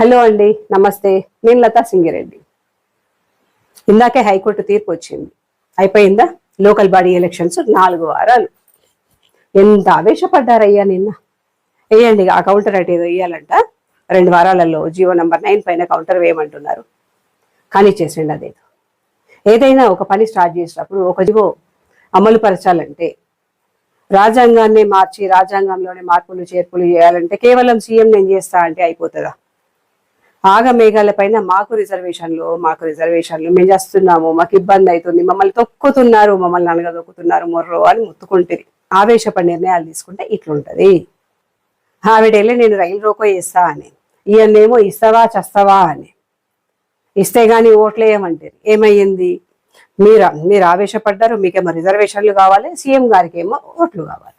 Hello అండి నమస్తే. నేను లతా సింగిరెడ్డి. ఇందాకే హైకోర్టు తీర్పు వచ్చింది. అయిపోయిందా? లోకల్ బాడీ ఎలక్షన్స్ నాలుగు వారాలు. ఎంత ఆవేశపడ్డారయ్యా నిన్న? వేయండి ఆ కౌంటర్ అటు ఏదో వేయాలంట. రెండు వారాలలో జియో నంబర్ నైన్ పైన కౌంటర్ వేయమంటున్నారు. కానీ చేసిండి అదేదో. ఏదైనా ఒక పని స్టార్ట్ చేసినప్పుడు ఒక జివో అమలు పరచాలంటే రాజ్యాంగాన్ని మార్చి రాజ్యాంగంలోనే మార్పులు చేర్పులు చేయాలంటే కేవలం సీఎం నేను చేస్తా అంటే అయిపోతుందా? ఆగ మేఘాల పైన మాకు రిజర్వేషన్లు మాకు రిజర్వేషన్లు. మేము చేస్తున్నాము మాకు ఇబ్బంది అవుతుంది. మమ్మల్ని తొక్కుతున్నారు మమ్మల్ని అనగదొక్కుతున్నారు మొర్రో అని ముత్తుకుంటుంది ఆవేశపడి నిర్ణయాలు తీసుకుంటే ఇట్లుంటది. ఆవిడ వెళ్ళి నేను రైలు రోకో ఇస్తా అని. ఈయన్నేమో ఇస్తావా చస్తావా అని. ఇస్తే గానీ ఓట్లేయమంటారు ఏమయ్యింది? మీరు మీరు ఆవేశపడ్డారు మీకేమో రిజర్వేషన్లు కావాలి సీఎం గారికి ఏమో ఓట్లు కావాలి.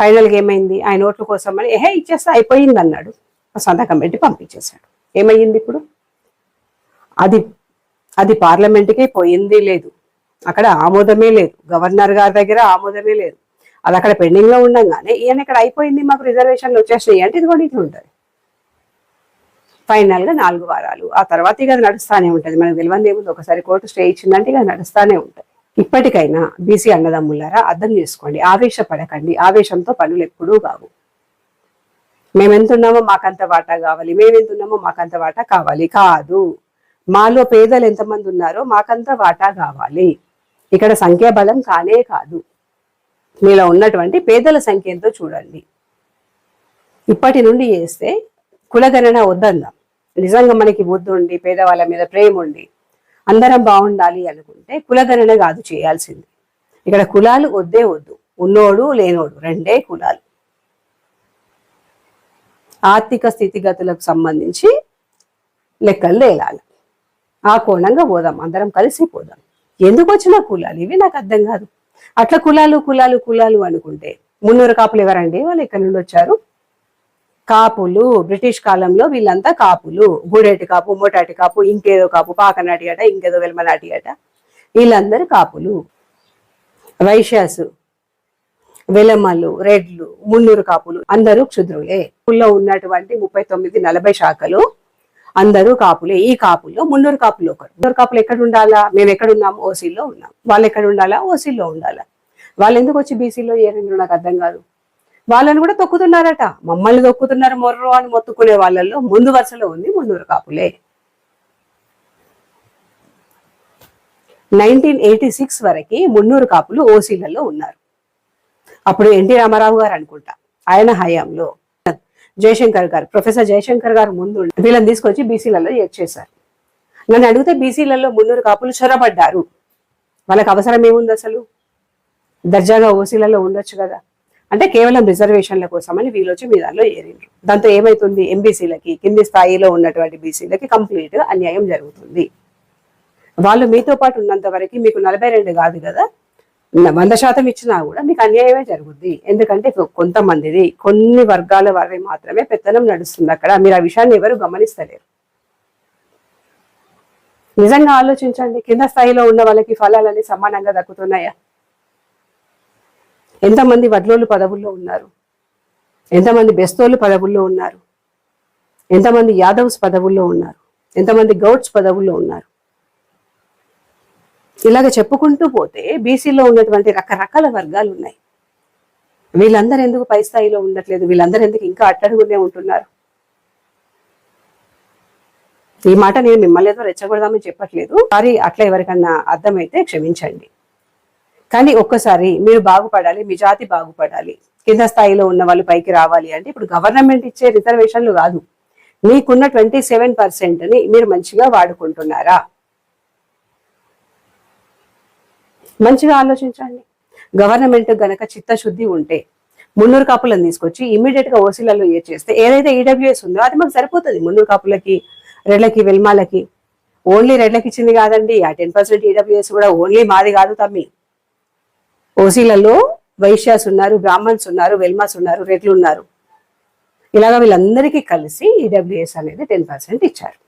ఫైనల్గా ఏమైంది? ఆయన ఓట్ల కోసం అని ఏహే ఇచ్చేస్తా అయిపోయింది అన్నాడు సంతకం పెట్టి పంపించేశాడు. ఏమయ్యింది ఇప్పుడు? అది అది పార్లమెంట్కే పోయింది లేదు. అక్కడ ఆమోదమే లేదు. గవర్నర్ గారి దగ్గర ఆమోదమే లేదు. అది అక్కడ పెండింగ్లో ఉండగానే ఈయన ఇక్కడ అయిపోయింది మాకు రిజర్వేషన్లు వచ్చేసినాయి అంటే ఇది కూడా ఇట్లా ఉంటుంది. ఫైనల్గా నాలుగు వారాలు. ఆ తర్వాత ఇక అది నడుస్తానే మనకు తెలియంది ఏముంది ఒకసారి కోర్టు స్టే ఇచ్చిందంటే ఇక నడుస్తూనే ఉంటుంది. ఇప్పటికైనా బీసీ అన్నదమ్ములారా అర్థం చేసుకోండి. ఆవేశపడకండి. ఆవేశంతో పనులు ఎప్పుడూ కావు. మేమెంతున్నామో మాకంత వాటా కావాలి మేమెంతున్నామో మాకంత వాటా కావాలి కాదు. మాలో పేదలు ఎంతమంది ఉన్నారో మాకంత వాటా కావాలి. ఇక్కడ సంఖ్యాబలం కానే కాదు. మీలో ఉన్నటువంటి పేదల సంఖ్య ఎంతో చూడండి. ఇప్పటి నుండి చేస్తే కులగణన వద్దందాం. నిజంగా మనకి బుద్ధి ఉండి పేదవాళ్ళ మీద ప్రేమ ఉండి అందరం బాగుండాలి అనుకుంటే కులగణన కాదు చేయాల్సింది. ఇక్కడ కులాలు వద్దే వద్దు. ఉన్నోడు లేనోడు రెండే కులాలు. ఆర్థిక స్థితిగతులకు సంబంధించి లెక్కలు తేలాలి. ఆ కోణంగా పోదాం అందరం కలిసి పోదాం. ఎందుకు వచ్చిన కులాలు? ఇవి నాకు అర్థం కాదు. అట్లా కులాలు కులాలు కులాలు అనుకుంటే మున్నూరు కాపులు ఎవరండి? వాళ్ళు ఎక్కడి నుండి వచ్చారు? కాపులు బ్రిటిష్ కాలంలో వీళ్ళంతా కాపులు. గూడేటి కాపు మోటాటి కాపు ఇంకేదో కాపు పాకనాటి అట ఇంకేదో వెల్మనాటి అట. వీళ్ళందరూ కాపులు. వైశ్యాసు వెలమలు రెడ్లు మున్నూరు కాపులు అందరూ క్షుద్రులే. ఊళ్ళో ఉన్నటువంటి ముప్పై తొమ్మిది నలభై శాఖలు అందరూ కాపులే. ఈ కాపుల్లో మున్నూరు కాపులు ఒకరు. మున్నూరు కాపులు ఎక్కడ ఉండాలా? మేము ఎక్కడ ఉన్నాం? ఓసీలో ఉన్నాం. వాళ్ళు ఎక్కడ ఉండాలా? ఓసీలో ఉండాలా. వాళ్ళు ఎందుకు వచ్చి బీసీలో ఏరిండ్రు నాకు అర్థం కాదు. వాళ్ళని కూడా తొక్కుతున్నారట. మమ్మల్ని తొక్కుతున్నారు మొర్రో అని మొత్తుకునే వాళ్ళల్లో ముందు వరుసలో ఉంది మున్నూరు కాపులే. నైన్టీన్ ఎయిటీ సిక్స్ వరకు మున్నూరు కాపులు ఓసీలలో ఉన్నారు. అప్పుడు ఎన్టీ రామారావు గారు అనుకుంటా. ఆయన హయాంలో జయశంకర్ గారు ప్రొఫెసర్ జయశంకర్ గారు ముందు వీళ్ళని తీసుకొచ్చి బీసీలలో చేశారు నన్ను అడిగితే బీసీలలో మున్నూరు కాపులు చొరబడ్డారు. వాళ్ళకి అవసరం ఏముంది అసలు? దర్జాగా ఓసీలలో ఉండొచ్చు కదా. అంటే కేవలం రిజర్వేషన్ల కోసమని వీళ్ళొచ్చి మీ దానిలో ఏరిండ్రు. దాంతో ఏమైతుంది? ఎంబీసీలకి కింది స్థాయిలో ఉన్నటువంటి బీసీలకి కంప్లీట్ అన్యాయం జరుగుతుంది. వాళ్ళు మీతో పాటు ఉన్నంత వరకు మీకు నలభై రెండు కాదు కదా? వంద శాతం ఇచ్చినా కూడా మీకు అన్యాయమే జరుగుద్ది. ఎందుకంటే కొ- కొంతమందిది కొన్ని వర్గాల వారి మాత్రమే పెత్తనం నడుస్తుంది అక్కడ. మీరు ఆ విషయాన్ని ఎవరు గమనిస్తలేరు. నిజంగా ఆలోచించండి. కింద స్థాయిలో ఉన్న వాళ్ళకి ఫలాలన్నీ సమానంగా దక్కుతున్నాయా? ఎంతమంది వడ్లోళ్ళు పదవుల్లో ఉన్నారు? ఎంతమంది బెస్తోళ్ళు పదవుల్లో ఉన్నారు? ఎంతమంది యాదవ్స్ పదవుల్లో ఉన్నారు? ఎంతమంది గౌడ్స్ పదవుల్లో ఉన్నారు? ఇలాగ చెప్పుకుంటూ పోతే బీసీలో ఉన్నటువంటి రకరకాల వర్గాలు ఉన్నాయి. వీళ్ళందరూ ఎందుకు పై స్థాయిలో ఉండట్లేదు? వీళ్ళందరూ ఎందుకు ఇంకా అట్టడుగునే ఉంటున్నారు? ఈ మాట నేను మిమ్మల్ని ఏదో రెచ్చగొడదామని చెప్పట్లేదు. సారీ అట్లా ఎవరికన్నా అర్థమైతే క్షమించండి. కానీ ఒక్కసారి మీరు బాగుపడాలి మీ జాతి బాగుపడాలి. కింద స్థాయిలో ఉన్న వాళ్ళు పైకి రావాలి అంటే ఇప్పుడు గవర్నమెంట్ ఇచ్చే రిజర్వేషన్లు కాదు మీకున్న ట్వంటీ సెవెన్ పర్సెంట్ని మీరు మంచిగా వాడుకుంటున్నారా? మంచిగా ఆలోచించండి. గవర్నమెంట్ గనక చిత్తశుద్ధి ఉంటే మున్నూరు కాపులను తీసుకొచ్చి ఇమీడియట్గా ఓసీలలో ఏ చేస్తే ఏదైతే ఈడబ్ల్యూఎస్ ఉందో అది మాకు సరిపోతుంది. మున్నూరు కాపులకి రెడ్లకి వెల్మాలకి. ఓన్లీ రెడ్లకి ఇచ్చింది కాదండి. ఆ టెన్ పర్సెంట్ ఈడబ్ల్యూఎస్ కూడా ఓన్లీ మాది కాదు తమ్మి. ఓసీలలో వైశ్యాస్ ఉన్నారు బ్రాహ్మణ్స్ ఉన్నారు వెల్మాస్ ఉన్నారు రెడ్లు ఉన్నారు. ఇలాగ వీళ్ళందరికీ కలిసి ఈడబ్ల్యూఎస్ అనేది టెన్ పర్సెంట్ ఇచ్చారు.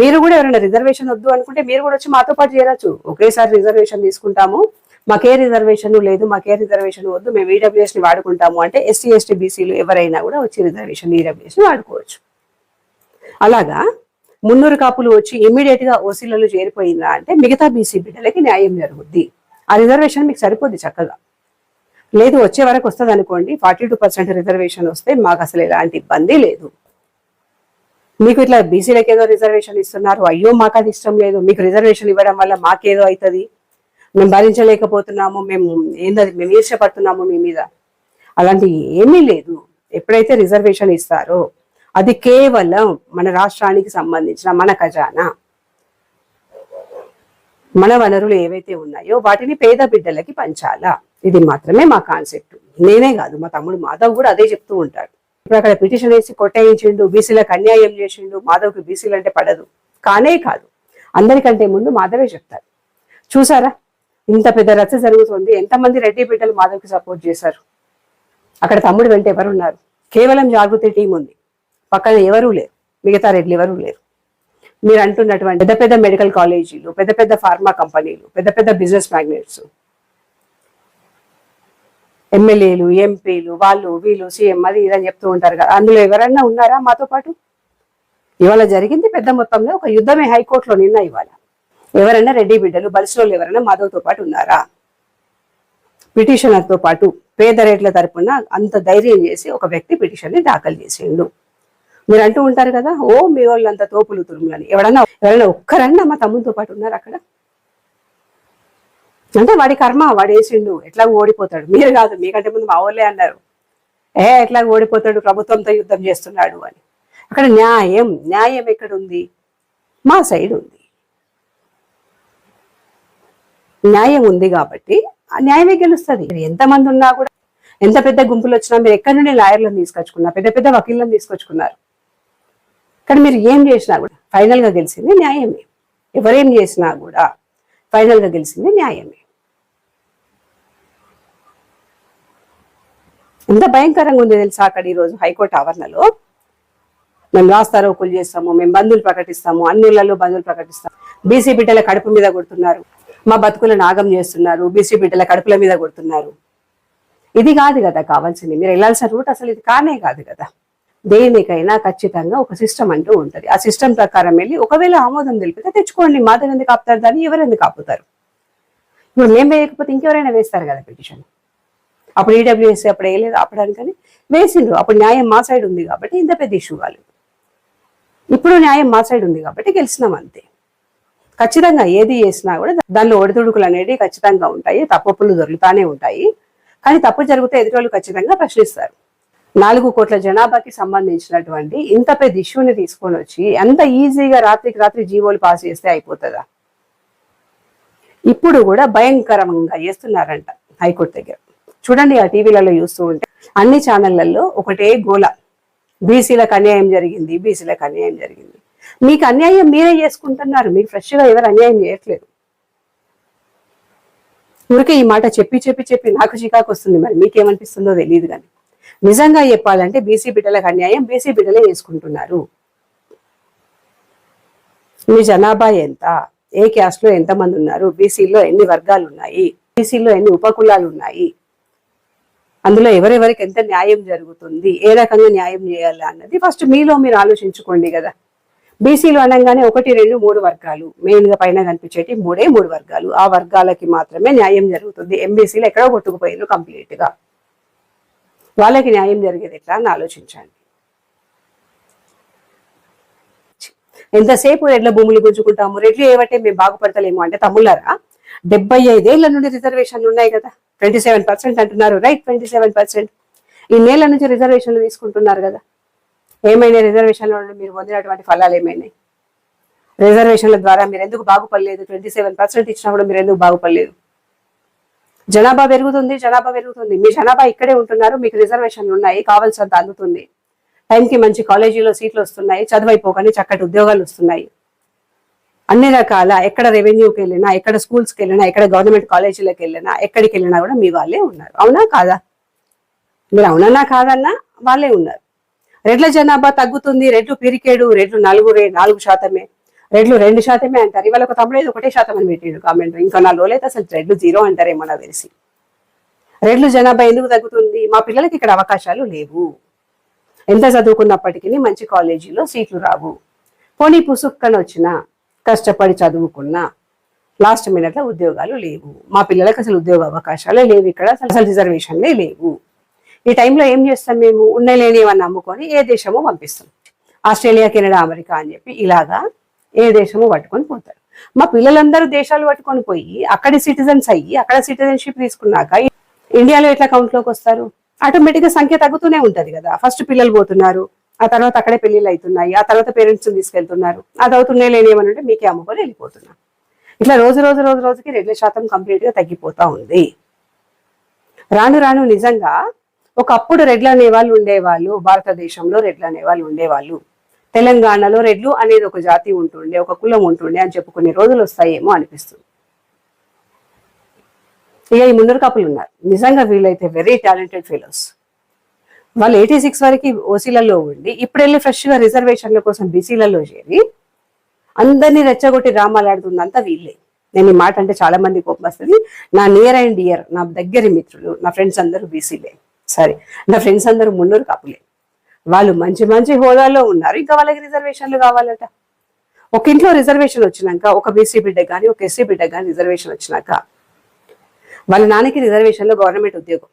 మీరు కూడా ఎవరైనా రిజర్వేషన్ వద్దు అనుకుంటే మీరు కూడా వచ్చి మాతో పాటు చేరచ్చు ఒకేసారి రిజర్వేషన్ తీసుకుంటాము. మాకే రిజర్వేషన్ లేదు మాకే రిజర్వేషన్ వద్దు. మేము ఈడబ్ల్యూఎస్ని వాడుకుంటాము అంటే ఎస్సీ ఎస్టీ బీసీలు ఎవరైనా కూడా వచ్చి రిజర్వేషన్ ఈడబ్ల్యూఎస్ని వాడుకోవచ్చు. అలాగా మున్నూరు కాపులు వచ్చి ఇమీడియట్గా ఓసీలలో చేరిపోయిందా అంటే మిగతా బీసీ బిడ్డలకి న్యాయం జరుగుద్ది. ఆ రిజర్వేషన్ మీకు సరిపోద్ది చక్కగా. లేదు వచ్చే వరకు వస్తుంది అనుకోండి ఫార్టీ టూ పర్సెంట్ రిజర్వేషన్ వస్తే మాకు అసలు ఎలాంటి ఇబ్బంది లేదు. మీకు ఇట్లా బీసీలకు ఏదో రిజర్వేషన్ ఇస్తున్నారు. అయ్యో మాకు అది ఇష్టం లేదు. మీకు రిజర్వేషన్ ఇవ్వడం వల్ల మాకేదో అవుతుంది మేము భరించలేకపోతున్నాము. మేము ఏందది? మేము ఈర్షపడుతున్నాము మీ మీద. అలాంటి ఏమీ లేదు. ఎప్పుడైతే రిజర్వేషన్ ఇస్తారో అది కేవలం మన రాష్ట్రానికి సంబంధించిన మన ఖజానా. మన వనరులు ఏవైతే ఉన్నాయో వాటిని పేద బిడ్డలకి పంచాలా? ఇది మాత్రమే మా కాన్సెప్ట్ నేనే కాదు మా తమ్ముడు మాధవ్ కూడా అదే చెప్తూ ఉంటాడు. ఇప్పుడు అక్కడ పిటిషన్ వేసి కొట్టేయించిండు బీసీలకు అన్యాయం చేసిండు మాధవ్కి బీసీలు అంటే పడదు. కానే కాదు. అందరికంటే ముందు మాధవే చెప్తారు. చూసారా? ఇంత పెద్ద రచ్చ జరుగుతుంది. ఎంతమంది రెడ్డి బిడ్డలు మాధవ్కి సపోర్ట్ చేశారు? అక్కడ తమ్ముడు వెంట ఎవరు ఉన్నారు కేవలం జాగృతి టీం ఉంది. పక్కన ఎవరూ లేరు. మిగతా రెడ్లు ఎవరూ లేరు. మీరు అంటున్నటువంటి పెద్ద పెద్ద మెడికల్ కాలేజీలు పెద్ద పెద్ద ఫార్మా కంపెనీలు పెద్ద పెద్ద బిజినెస్ మ్యాగ్నెట్స్ ఎమ్మెల్యేలు ఎంపీలు వాళ్ళు వీళ్ళు సీఎం అది ఇదని చెప్తూ ఉంటారు కదా. అందులో ఎవరన్నా ఉన్నారా మాతో పాటు? ఇవాళ జరిగింది పెద్ద మొత్తంలో ఒక యుద్ధమే హైకోర్టులో నిన్న ఇవాళ. ఎవరైనా రెడ్డి బిడ్డలు బలిసిలో ఎవరైనా మాధవ్తో పాటు ఉన్నారా? పిటిషనర్తో పాటు పేద రేట్ల తరపున అంత ధైర్యం చేసి ఒక వ్యక్తి పిటిషన్ని దాఖలు చేసిండు. మీరు అంటూ ఉంటారు కదా ఓ మీ వాళ్ళు అంత తోపులు తురుములని. ఎవడన్నా ఎవరైనా ఒక్కరన్నా మా తమ్ముడితో పాటు ఉన్నారు అక్కడ? అంటే వాడి కర్మ వాడు వేసిండు ఎట్లా ఓడిపోతాడు. మీరు కాదు మీకంటే ముందు మా వాళ్ళే అన్నారు. ఏ ఎట్లా ఓడిపోతాడు? ప్రభుత్వంతో యుద్ధం చేస్తున్నాడు అని. అక్కడ న్యాయం న్యాయం ఎక్కడ ఉంది మా సైడ్ ఉంది. న్యాయం ఉంది కాబట్టి ఆ న్యాయమే గెలుస్తుంది. ఎంతమంది ఉన్నా కూడా ఎంత పెద్ద గుంపులు వచ్చినా మీరు ఎక్కడి నుండి లాయర్లను తీసుకొచ్చుకున్నారు? పెద్ద పెద్ద వకీళ్ళని తీసుకొచ్చుకున్నారు. కానీ మీరు ఏం చేసినా కూడా ఫైనల్గా గెలిచింది న్యాయమే. ఎవరేం చేసినా కూడా ఫైనల్గా గెలిచింది న్యాయమే. ఎంత భయంకరంగా ఉంది తెలుసా అక్కడ ఈరోజు హైకోర్టు ఆవరణలో? మేము రాస్తారోకులు చేస్తాము మేము బంధువులు ప్రకటిస్తాము అన్నిళ్ళలో బంధువులు ప్రకటిస్తాము బీసీ బిడ్డల కడుపు మీద కొడుతున్నారు. మా బతుకుల నాగం చేస్తున్నారు బీసీ బిడ్డల కడుపుల మీద కొడుతున్నారు. ఇది కాదు కదా కావాల్సింది. మీరు వెళ్ళాల్సిన రూట్ అసలు ఇది కానే కాదు కదా. దేనికైనా ఖచ్చితంగా ఒక సిస్టమ్ అంటూ ఉంటుంది. ఆ సిస్టమ్ ప్రకారం వెళ్ళి ఒకవేళ ఆమోదం తెలిపితే తెచ్చుకోండి. మాధవ్ ఎందుకు ఆపుతారు? దాన్ని ఎవరు ఎందుకు ఆపుతారు? ఇప్పుడు మేము వేయకపోతే ఇంకెవరైనా వేస్తారు కదా పిటిషన్ అప్పుడు ఈడబ్ల్యూఎస్ అప్పుడు వేయలేదు ఆపడానికని వేసిండ్రు. అప్పుడు న్యాయం మా సైడ్ ఉంది కాబట్టి ఇంత పెద్ద ఇష్యూ కాలేదు. ఇప్పుడు న్యాయం మా సైడ్ ఉంది కాబట్టి గెలిచినాం అంతే. ఖచ్చితంగా ఏది చేసినా కూడా దానిలో ఒడిదుడుకులు అనేవి ఖచ్చితంగా ఉంటాయి తప్పులు దొరుకుతానే ఉంటాయి. కానీ తప్పు జరిగితే ఎదుటి ఖచ్చితంగా ప్రశ్నిస్తారు. నాలుగు కోట్ల జనాభాకి సంబంధించినటువంటి ఇంత పెద్ద ఇష్యూని తీసుకొని వచ్చి అంత ఈజీగా రాత్రికి రాత్రి జీవోలు పాస్ చేస్తే అయిపోతుందా? ఇప్పుడు కూడా భయంకరంగా చేస్తున్నారంట హైకోర్టు దగ్గర. చూడండి ఆ టీవీలలో చూస్తూ ఉంటే అన్ని ఛానళ్ళలో ఒకటే గోల. బీసీలకు అన్యాయం జరిగింది బీసీలకు అన్యాయం జరిగింది. మీకు అన్యాయం మీరే చేసుకుంటున్నారు. మీరు ఫ్రెష్గా ఎవరు అన్యాయం చేయట్లేదు. ఊరికే ఈ మాట చెప్పి చెప్పి చెప్పి నాకు చికాకు వస్తుంది. మరి మీకేమనిపిస్తుందో తెలియదు కానీ. నిజంగా చెప్పాలంటే బీసీ బిడ్డలకు అన్యాయం బీసీ బిడ్డలే చేసుకుంటున్నారు. మీ జనాభా ఎంత? ఏ క్యాస్ట్లో ఎంతమంది ఉన్నారు? బీసీలో ఎన్ని వర్గాలు ఉన్నాయి బీసీలో ఎన్ని ఉపకులాలు ఉన్నాయి అందులో ఎవరెవరికి ఎంత న్యాయం జరుగుతుంది? ఏ రకంగా న్యాయం చేయాలి అన్నది ఫస్ట్ మీలో మీరు ఆలోచించుకోండి కదా. బీసీలు అనగానే ఒకటి రెండు మూడు వర్గాలు. మెయిన్గా పైన కనిపించేటి మూడే మూడు వర్గాలు. ఆ వర్గాలకి మాత్రమే న్యాయం జరుగుతుంది. ఎంబీసీలు ఎక్కడో కొట్టుకుపోయారు కంప్లీట్గా. వాళ్ళకి న్యాయం జరిగేది ఎట్లా అని ఆలోచించండి. ఎంతసేపు రెడ్ల భూములు గుంజుకుంటాము? రెడ్లు ఏమంటే మేము బాగుపడతలేము అంటే తమ్ముళ్ళారా? డెబ్బై ఐదేళ్ళ నుండి రిజర్వేషన్లు ఉన్నాయి కదా. ట్వంటీ సెవెన్ పర్సెంట్ అంటున్నారు. Right twenty seven percent. ఈ నుంచి రిజర్వేషన్లు తీసుకుంటున్నారు కదా. ఏమైనా రిజర్వేషన్ల నుండి మీరు పొందినటువంటి ఫలాలు ఏమైనాయి? రిజర్వేషన్ల ద్వారా మీరు ఎందుకు బాగుపడలేదు? ట్వంటీ సెవెన్ పర్సెంట్ ఇచ్చినా కూడా మీరు ఎందుకు బాగుపడలేదు? జనాభా పెరుగుతుంది జనాభా పెరుగుతుంది. మీ జనాభా ఇక్కడే ఉంటున్నారు మీకు రిజర్వేషన్లు ఉన్నాయి కావాల్సినంత అందుతుంది. టైంకి మంచి కాలేజీలో సీట్లు వస్తున్నాయి చదువైపోగానే చక్కటి ఉద్యోగాలు వస్తున్నాయి. అన్ని రకాల ఎక్కడ రెవెన్యూకి వెళ్ళినా ఎక్కడ స్కూల్స్కి వెళ్ళినా ఎక్కడ గవర్నమెంట్ కాలేజీలకు వెళ్ళినా ఎక్కడికి వెళ్ళినా కూడా మీ వాళ్ళే ఉన్నారు. అవునా కాదా? మీరు అవునన్నా కాదన్నా వాళ్ళే ఉన్నారు. రెడ్ల జనాభా తగ్గుతుంది రెడ్లు పిరికేడు రెడ్లు నలుగురే నాలుగు శాతమే. రెడ్లు రెండు శాతమే అంటారు. ఇవాళ ఒక తమ్ముడు ఒకటే శాతం అని పెట్టిండు కామెంట్ ఇంకా నా లోలైతే అసలు రెడ్లు జీరో అంటారేమో నాకు తెలిసి. రెడ్లు జనాభా ఎందుకు తగ్గుతుంది? మా పిల్లలకి ఇక్కడ అవకాశాలు లేవు. ఎంత చదువుకున్నప్పటికీ మంచి కాలేజీలో సీట్లు రావు. పోనీ పుసుక్కని వచ్చినా కష్టపడి చదువుకున్నా లాస్ట్ మినిట్లో ఉద్యోగాలు లేవు. మా పిల్లలకు అసలు ఉద్యోగ అవకాశాలే లేవు ఇక్కడ. అసలు రిజర్వేషన్లే లేవు. ఈ టైంలో ఏం చేస్తాం మేము? ఉన్న లేనివన్నీ నమ్ముకొని ఏ దేశమో పంపిస్తాం. ఆస్ట్రేలియా కెనడా అమెరికా అని చెప్పి ఇలాగా ఏ దేశమో పట్టుకొని పోతారు. మా పిల్లలందరూ దేశాలు పట్టుకొని పోయి అక్కడి సిటిజన్స్ అయ్యి అక్కడ సిటిజన్షిప్ తీసుకున్నాక ఇండియాలో ఎట్లా కౌంట్లోకి వస్తారు? ఆటోమేటిక్గా సంఖ్య తగ్గుతూనే ఉంటది కదా. ఫస్ట్ పిల్లలు పోతున్నారు. ఆ తర్వాత అక్కడే పెళ్ళిళ్ళు అవుతున్నాయి. ఆ తర్వాత పేరెంట్స్ తీసుకెళ్తున్నారు. అది అవుతున్నాయి లేని ఏమనంటే మీకే అమ్ముకొని వెళ్ళిపోతున్నా. ఇట్లా రోజు రోజు రోజు రోజుకి రెండు శాతం కంప్లీట్గా తగ్గిపోతా ఉంది. రాను రాను నిజంగా ఒకప్పుడు రెడ్లు అనేవాళ్ళు ఉండేవాళ్ళు భారతదేశంలో రెడ్లు అనేవాళ్ళు ఉండేవాళ్ళు. తెలంగాణలో రెడ్లు అనేది ఒక జాతి ఉంటుండే ఒక కులం ఉంటుండే అని చెప్పుకునే రోజులు వస్తాయేమో అనిపిస్తుంది. ఇక ఈ మున్నూరు కప్పులు ఉన్నారు. నిజంగా వీళ్ళైతే వెరీ టాలెంటెడ్ ఫెలోస్ వాళ్ళు ఎయిటీ సిక్స్ వరకు ఓసీలలో ఉండి ఇప్పుడు వెళ్ళి ఫ్రెష్గా రిజర్వేషన్ల కోసం బీసీలలో చేరి అందరినీ రెచ్చగొట్టి రామాలాడుతుందంతా వీళ్ళే. నేను ఈ మాట అంటే చాలా మంది కోపం వస్తుంది. నా నియర్ అండ్ ఇయర్ నా దగ్గరి మిత్రులు నా ఫ్రెండ్స్ అందరూ బీసీలే. సరే నా ఫ్రెండ్స్ అందరూ మున్నూరు కాపులే. వాళ్ళు మంచి మంచి హోదాలో ఉన్నారు. ఇంకా వాళ్ళకి రిజర్వేషన్లు కావాలట. ఒక ఇంట్లో రిజర్వేషన్ వచ్చినాక ఒక బీసీ బిడ్డ కానీ ఒక ఎస్సీ బిడ్డ కానీ రిజర్వేషన్ వచ్చినాక వాళ్ళ నాన్నకి రిజర్వేషన్లో గవర్నమెంట్ ఉద్యోగం.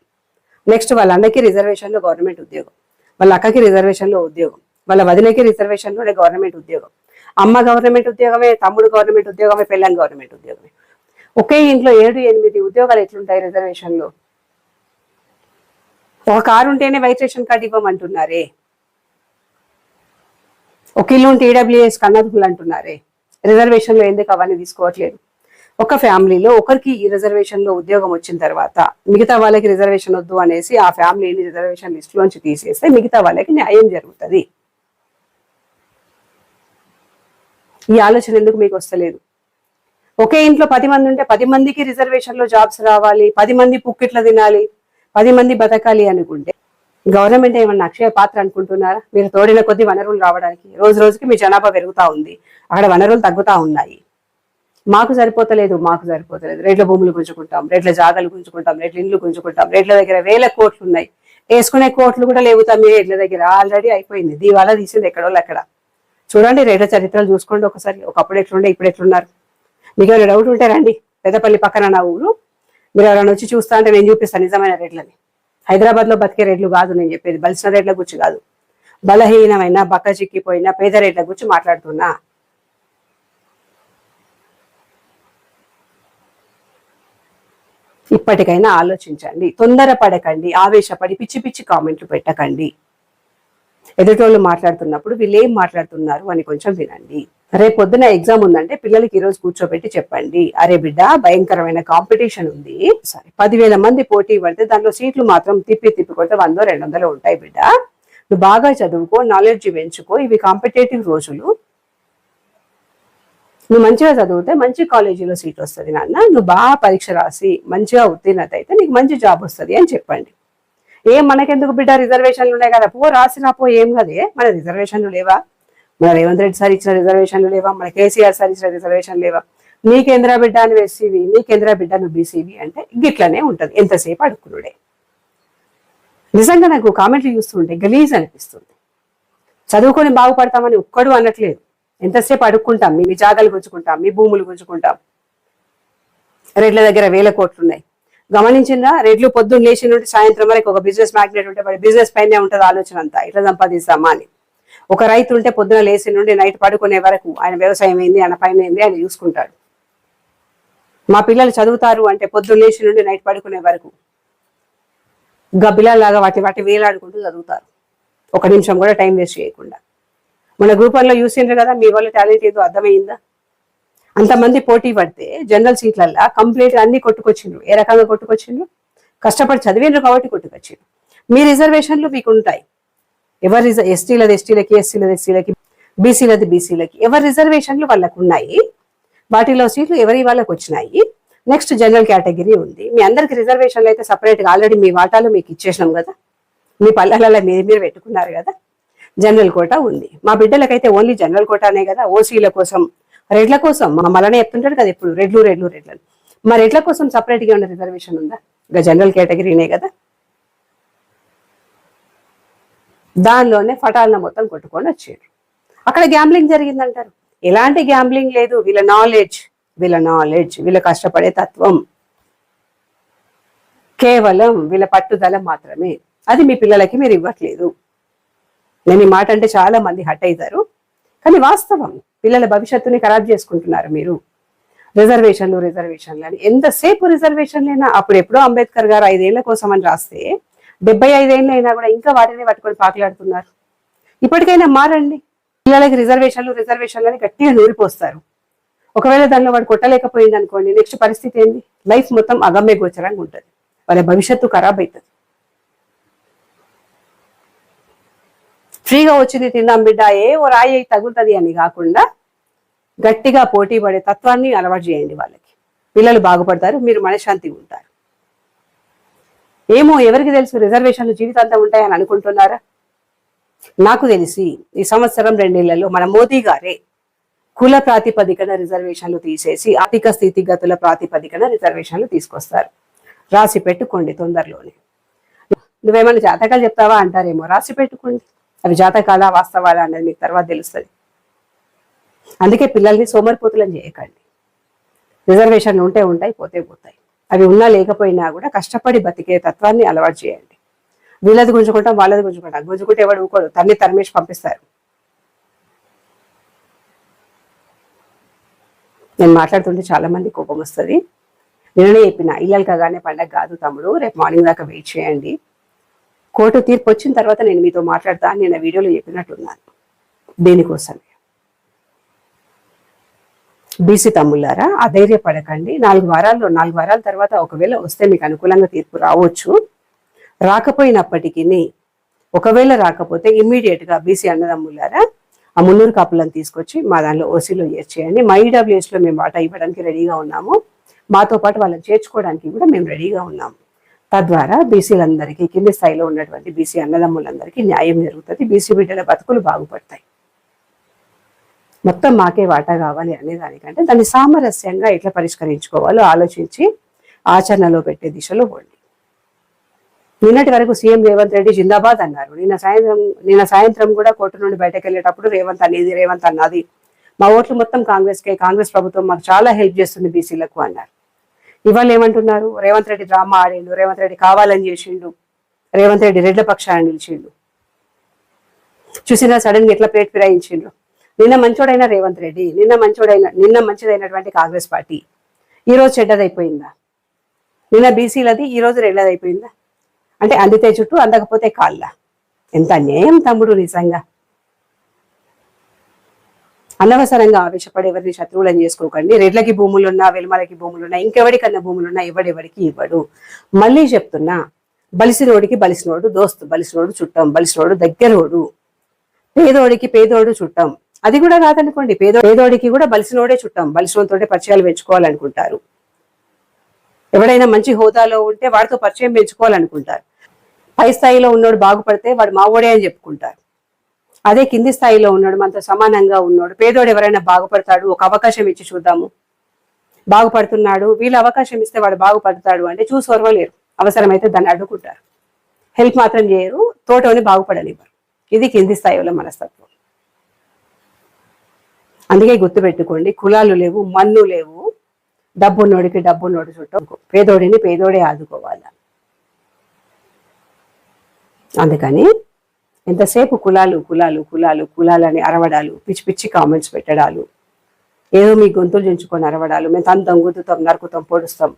నెక్స్ట్ వాళ్ళ అన్నకి రిజర్వేషన్లో గవర్నమెంట్ ఉద్యోగం. వాళ్ళ అక్కకి రిజర్వేషన్లో ఉద్యోగం. వాళ్ళ వదినకి రిజర్వేషన్లోనే గవర్నమెంట్ ఉద్యోగం. అమ్మ గవర్నమెంట్ ఉద్యోగమే తమ్ముడు గవర్నమెంట్ ఉద్యోగమే పిల్లం గవర్నమెంట్ ఉద్యోగమే. ఒకే ఇంట్లో ఏడు ఎనిమిది ఉద్యోగాలు ఎట్లుంటాయి రిజర్వేషన్లో ఒక కారు ఉంటేనే వైట్ రేషన్ కార్డు ఇవ్వమంటున్నారే. ఒక ఇల్లు ఉంటే అంటున్నారే. రిజర్వేషన్లో ఎందుకు అవన్నీ తీసుకోవట్లేదు? ఒక ఫ్యామిలీలో ఒకరికి ఈ రిజర్వేషన్లో ఉద్యోగం వచ్చిన తర్వాత మిగతా వాళ్ళకి రిజర్వేషన్ వద్దు అనేసి ఆ ఫ్యామిలీని రిజర్వేషన్ లిస్టులోంచి తీసేస్తే మిగతా వాళ్ళకి న్యాయం జరుగుతుంది. ఈ ఆలోచన ఎందుకు మీకు వస్తలేదు? ఒకే ఇంట్లో పది మంది ఉంటే పది మందికి రిజర్వేషన్లో జాబ్స్ రావాలి పది మంది పుక్కిట్లు తినాలి పది మంది బతకాలి అనుకుంటే గవర్నమెంట్ ఏమన్నా అక్షయ పాత్ర అనుకుంటున్నారా? మీరు తోడిన కొద్ది వనరులు రావడానికి రోజు రోజుకి మీ జనాభా పెరుగుతా ఉంది. అక్కడ వనరులు తగ్గుతా ఉన్నాయి. మాకు సరిపోతలేదు మాకు సరిపోతలేదు. రేట్ల భూములు గుంజుకుంటాం రేట్ల జాగాలు గుంజుకుంటాం రేట్ల ఇండ్లు గుంజుకుంటాం రేట్ల దగ్గర వేల కోట్లు ఉన్నాయి. వేసుకునే కోట్లు కూడా లేవు తమ్మి రేట్ల దగ్గర. ఆల్రెడీ అయిపోయింది. దీవాలా తీసింది ఎక్కడో అక్కడ చూడండి రేట్ల చరిత్రలు చూసుకోండి ఒకసారి. ఒకప్పుడు ఎట్లుండే ఇప్పుడు ఎట్లున్నారు? మీకు ఏమైనా డౌట్ ఉంటే రండి. పెద్దపల్లి పక్కన నా ఊరు. మీరు ఎవరైనా వచ్చి చూస్తా అంటే నేను చూపిస్తాను నిజమైన రేట్లని. హైదరాబాద్లో బతికే రేట్లు కాదు నేను చెప్పేది. బలిసిన రేట్ల గురించి కాదు. బలహీనమైన బక్క చిక్కిపోయిన పేద రేట్ల గురించి మాట్లాడుతున్నా. ఇప్పటికైనా ఆలోచించండి. తొందరపడకండి. ఆవేశపడి పిచ్చి పిచ్చి కామెంట్లు పెట్టకండి. ఎదుటోళ్ళు మాట్లాడుతున్నప్పుడు వీళ్ళు ఏం మాట్లాడుతున్నారు అని కొంచెం వినండి. రేపు పొద్దున ఎగ్జామ్ ఉందంటే పిల్లలకి ఈ రోజు కూర్చోబెట్టి చెప్పండి. అరే బిడ్డ భయంకరమైన కాంపిటీషన్ ఉంది. సరే పదివేల మంది పోటీ పడితే దాంట్లో సీట్లు మాత్రం తిప్పి తిప్పి కొడితే వందో రెండు వందలు ఉంటాయి బిడ్డ. నువ్వు బాగా చదువుకో నాలెడ్జ్ పెంచుకో ఇవి కాంపిటేటివ్ రోజులు. నువ్వు మంచిగా చదివితే మంచి కాలేజీలో సీట్ వస్తుంది నాన్న. నువ్వు బాగా పరీక్ష రాసి మంచిగా ఉత్తీర్ణత అయితే నీకు మంచి జాబ్ వస్తుంది అని చెప్పండి. ఏం మనకెందుకు బిడ్డ రిజర్వేషన్లు ఉన్నాయి కదా? పో రాసినా పో ఏం కదే? మన రిజర్వేషన్లు లేవా? మన రేవంత్ రెడ్డి సార్ ఇచ్చిన రిజర్వేషన్లు లేవా? మన కేసీఆర్ సార్ ఇచ్చిన రిజర్వేషన్ లేవా? నీకేంద్రా బిడ్డ నువ్వు ఎస్సీవి నీకేంద్రా బిడ్డ నువ్వు బీసీవి? అంటే గిట్లనే ఉంటుంది. ఎంతసేపు అడుక్కునుడే? నిజంగా నాకు కామెంట్లు చూస్తుంటే గలీజ్ అనిపిస్తుంది. చదువుకొని బాగుపడతామని ఒక్కడు అనట్లేదు. ఎంతసేపు అడుక్కుంటాం? మీ జాగాలు గుంజుకుంటాం మీ భూములు గుంజుకుంటాం. రెడ్ల దగ్గర వేల కోట్లు ఉన్నాయి గమనించిందా రెడ్లు పొద్దున్న లేచి నుండి సాయంత్రం వరకు ఒక బిజినెస్ మ్యాగ్నెట్ ఉంటే బిజినెస్ పైనే ఉంటుంది ఆలోచన అంతా. ఇట్లా సంపాదిస్తామా అని. ఒక రైతు ఉంటే పొద్దున లేచి నుండి నైట్ పడుకునే వరకు ఆయన వ్యవసాయం ఏంది ఆయన పైన ఏంది ఆయన చూసుకుంటాడు. మా పిల్లలు చదువుతారు అంటే పొద్దున్న లేచి నుండి నైట్ పడుకునే వరకు గబ్బిలాగా వాటి వాటి వేలాడుకుంటూ చదువుతారు. ఒక నిమిషం కూడా టైం వేస్ట్ చేయకుండా. మన గ్రూపర్లో చూసిండ్రు కదా మీ వాళ్ళ టాలెంట్ ఏదో అర్థమైందా? అంతమంది పోటీ పడితే జనరల్ సీట్లల్లో కంప్లీట్ అన్ని కొట్టుకొచ్చిండ్రు. ఏ రకంగా కొట్టుకొచ్చిండ్రు? కష్టపడి చదివిండ్రు కాబట్టి కొట్టుకొచ్చిండ్రు. మీ రిజర్వేషన్లు మీకు ఉంటాయి ఎవరి ఎస్టీలది ఎస్టీలకి ఎస్సీలది ఎస్సీలకి బీసీలది బీసీలకి ఎవరి రిజర్వేషన్లు వాళ్ళకు ఉన్నాయి. వాటిలో సీట్లు ఎవరి వాళ్ళకి వచ్చినాయి. నెక్స్ట్ జనరల్ కేటగిరీ ఉంది. మీ అందరికి రిజర్వేషన్లు అయితే సపరేట్గా ఆల్రెడీ మీ వాటాలు మీకు ఇచ్చేసినాం కదా. మీ పల్లెలలో మీరు మీరు పెట్టుకున్నారు కదా. జనరల్ కోటా ఉంది. మా బిడ్డలకైతే ఓన్లీ జనరల్ కోటానే కదా. ఓసీల కోసం రెడ్ల కోసం. మా మలనే చెప్తుంటాడు కదా ఇప్పుడు రెడ్లు రెడ్లు రెడ్లు మా రెడ్ల కోసం సపరేట్గా ఉన్న రిజర్వేషన్ ఉందా? ఇంకా జనరల్ కేటగిరీనే కదా. దానిలోనే ఫటాలను మొత్తం కొట్టుకొని వచ్చారు అక్కడ గ్యాంబ్లింగ్ జరిగిందంటారు. ఎలాంటి గ్యాంబ్లింగ్ లేదు. వీళ్ళ నాలెడ్జ్ వీళ్ళ నాలెడ్జ్ వీళ్ళ కష్టపడే తత్వం. కేవలం వీళ్ళ పట్టుదల మాత్రమే. అది మీ పిల్లలకి మీరు ఇవ్వట్లేదు. నేను ఈ మాట అంటే చాలా మంది హట్ అవుతారు కానీ వాస్తవం పిల్లల భవిష్యత్తుని ఖరాబ్ చేసుకుంటున్నారు మీరు. రిజర్వేషన్లు రిజర్వేషన్లు అని. ఎంతసేపు రిజర్వేషన్లైనా అప్పుడు ఎప్పుడో అంబేద్కర్ గారు ఐదేళ్ళ కోసం అని రాస్తే డెబ్బై ఐదేళ్ళు అయినా కూడా ఇంకా వాటిని పట్టుకొని పాకులాడుతున్నారు. ఇప్పటికైనా మారండి. పిల్లలకి రిజర్వేషన్లు రిజర్వేషన్లు అని గట్టిగా నూరిపోస్తారు. ఒకవేళ దానిలో వాడు కొట్టలేకపోయింది అనుకోండి నెక్స్ట్ పరిస్థితి ఏంది? లైఫ్ మొత్తం అగమ్య గోచరంగా ఉంటుంది. వాళ్ళ భవిష్యత్తు ఖరాబ్ అవుతుంది ఫ్రీగా వచ్చింది తిందాం బిడ్డ ఏ ఓ రాయి తగులుతుంది అని కాకుండా గట్టిగా పోటీ పడే తత్వాన్ని అలవాటు చేయండి వాళ్ళకి. పిల్లలు బాగుపడతారు మీరు మనశ్శాంతిగా ఉంటారు. ఏమో ఎవరికి తెలుసు రిజర్వేషన్లు జీవితాంతం ఉంటాయని అనుకుంటున్నారా? నాకు తెలిసి ఈ సంవత్సరం రెండేళ్ళలో మన మోదీ గారే కుల ప్రాతిపదికన రిజర్వేషన్లు తీసేసి ఆర్థిక స్థితిగతుల ప్రాతిపదికన రిజర్వేషన్లు తీసుకొస్తారు. రాసి పెట్టుకోండి తొందరలోనే. నువ్వేమైనా జాతకాలు చెప్తావా అంటారేమో. రాసి పెట్టుకోండి. అవి జాతకాలా వాస్తవాలా అనేది మీకు తర్వాత తెలుస్తుంది. అందుకే పిల్లల్ని సోమరిపోతులను చేయకండి. రిజర్వేషన్లు ఉంటే ఉంటాయి పోతే పోతాయి. అవి ఉన్నా లేకపోయినా కూడా కష్టపడి బతికే తత్వాన్ని అలవాటు చేయండి. వీళ్ళది గుంజుకుంటాం వాళ్ళది గుంజుకుంటాం. గుంజుకుంటే ఎవడు ఊకోడు తన్ని తరిమేసి పంపిస్తారు. నేను మాట్లాడుతుంటే చాలా మంది కోపం వస్తుంది. నిన్ననే చెప్పిన ఇళ్ళలు కాగానే పండగ కాదు తమ్ముడు. రేపు మార్నింగ్ దాకా వెయిట్ చేయండి. కోర్టు తీర్పు వచ్చిన తర్వాత నేను మీతో మాట్లాడతా నేను వీడియోలో చెప్పినట్టున్నాను దేనికోసమే? బీసీ తమ్ముళ్ళారా? అధైర్యపడకండి నాలుగు వారాల్లో నాలుగు వారాల తర్వాత ఒకవేళ వస్తే మీకు అనుకూలంగా తీర్పు రావచ్చు. రాకపోయినప్పటికీ ఒకవేళ రాకపోతే ఇమ్మీడియట్గా బీసీ అన్నదమ్ములారా ఆ మున్నూరు కాపులను తీసుకొచ్చి మా దానిలో ఓసీలో చేర్చేయండి. మా ఈడబ్ల్యూఎస్లో మేము వాటా ఇవ్వడానికి రెడీగా ఉన్నాము. మాతో పాటు వాళ్ళని చేర్చుకోవడానికి కూడా మేము రెడీగా ఉన్నాము. తద్వారా బీసీలందరికీ కింది స్థాయిలో ఉన్నటువంటి బీసీ అన్నదమ్ములందరికీ న్యాయం జరుగుతుంది. బీసీ బిడ్డల బతుకులు బాగుపడతాయి. మొత్తం మాకే వాటా కావాలి అనే దానికంటే దాన్ని సామరస్యంగా ఎట్లా పరిష్కరించుకోవాలో ఆలోచించి ఆచరణలో పెట్టే దిశలో పోండి. నిన్నటి వరకు సీఎం రేవంత్ రెడ్డి జిందాబాద్ అన్నారు. నిన్న సాయంత్రం నిన్న సాయంత్రం కూడా కోర్టు నుండి బయటకు వెళ్ళేటప్పుడు రేవంత్ అనేది రేవంత్ అన్నది. మా ఓట్లు మొత్తం కాంగ్రెస్కే కాంగ్రెస్ ప్రభుత్వం మాకు చాలా హెల్ప్ చేస్తుంది బీసీలకు అన్నారు. ఇవాళ ఏమంటున్నారు? రేవంత్ రెడ్డి డ్రామా ఆడిండు రేవంత్ రెడ్డి కావాలని చేసిండు రేవంత్ రెడ్డి రెడ్ల పక్షాన నిలిచిండు. చూసినా సడన్గా ఎట్లా ప్లేట్ ఫిరాయించిండ్రు? నిన్న మంచోడైన రేవంత్ రెడ్డి నిన్న మంచోడైన నిన్న మంచిదైనటువంటి కాంగ్రెస్ పార్టీ. ఈ రోజు చెడ్డదైపోయిందా? నిన్న బీసీలది ఈ రోజు రెడ్లదైపోయిందా అంటే అందితే చుట్టూ అందకపోతే కాళ్ళ. ఎంత అన్యాయం తమ్ముడు నిజంగా. అనవసరంగా ఆవేశపడి ఎవరిని శత్రువులను చేసుకోకండి. రెడ్లకి భూములున్నా వెలుమలకి భూములున్నా ఇంకెవరికన్నా భూములున్నా ఎవడెవడికి ఇవ్వడు. మళ్ళీ చెప్తున్నా బలిసినోడికి బలిసినోడు దోస్తు బలిసినోడు చుట్టం బలిసినోడు దగ్గరోడు. పేదోడికి పేదోడు చుట్టం. అది కూడా కాదనుకోండి. పేదో పేదోడికి కూడా బలిసినోడే చుట్టాం. బలిసినోడితోటే పరిచయాలు పెంచుకోవాలనుకుంటారు. ఎవడైనా మంచి హోదాలో ఉంటే వాడితో పరిచయం పెంచుకోవాలనుకుంటారు. పై స్థాయిలో ఉన్నోడు బాగుపడితే వాడు మావోడే అని చెప్పుకుంటారు. అదే కింది స్థాయిలో ఉన్నాడు మనతో సమానంగా ఉన్నాడు పేదోడు ఎవరైనా బాగుపడతాడు ఒక అవకాశం ఇచ్చి చూద్దాము. బాగుపడుతున్నాడు వీళ్ళు అవకాశం ఇస్తే వాడు బాగుపడతాడు అంటే చూసి అవసరమైతే దాన్ని అడ్డుకుంటారు. హెల్ప్ మాత్రం చేయరు తోటని బాగుపడనివ్వరు. ఇది కింది స్థాయిలో మనస్తత్వం. అందుకే గుర్తుపెట్టుకోండి కులాలు లేవు మన్ను లేవు. డబ్బున్నోడికి డబ్బున్నోడి చుట్టూ పేదోడిని పేదోడే ఆదుకోవాలి. అందుకని ఎంతసేపు కులాలు కులాలు కులాలు కులాలని అరవడాలు పిచ్చి పిచ్చి కామెంట్స్ పెట్టడాలు ఏదో మీ గొంతులు చెంచుకొని అరవడాలు మేము తంతం గుద్దుతాం నరుకుతాం పొడుస్తాం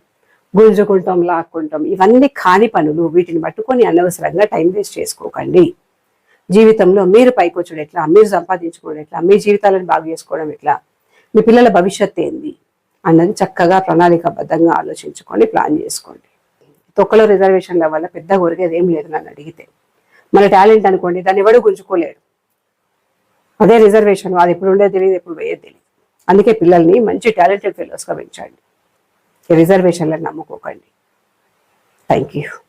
గుంజుకుంటాం లాక్కుంటాం ఇవన్నీ కాని పనులు వీటిని పట్టుకొని అనవసరంగా టైం వేస్ట్ చేసుకోకండి. జీవితంలో మీరు పైకొచ్చడం ఎట్లా? మీరు సంపాదించుకోవడం ఎట్లా? మీ జీవితాలను బాగు చేసుకోవడం ఎట్లా? మీ పిల్లల భవిష్యత్తు ఏంది? అన్నది చక్కగా ప్రణాళికబద్ధంగా ఆలోచించుకొని ప్లాన్ చేసుకోండి. తొక్కలో రిజర్వేషన్ల వల్ల పెద్ద కొరిగేది ఏం లేదు నన్ను అడిగితే. మన టాలెంట్ అనుకోండి దాన్ని ఎవడు గుంజుకోలేడు. అదే రిజర్వేషన్ అది ఎప్పుడు ఉండేది తెలియదు ఎప్పుడు పోయేది తెలియదు అందుకే పిల్లల్ని మంచి టాలెంటెడ్ ఫెలోస్గా పెంచండి. ఈ రిజర్వేషన్లను నమ్ముకోకండి. Thank you.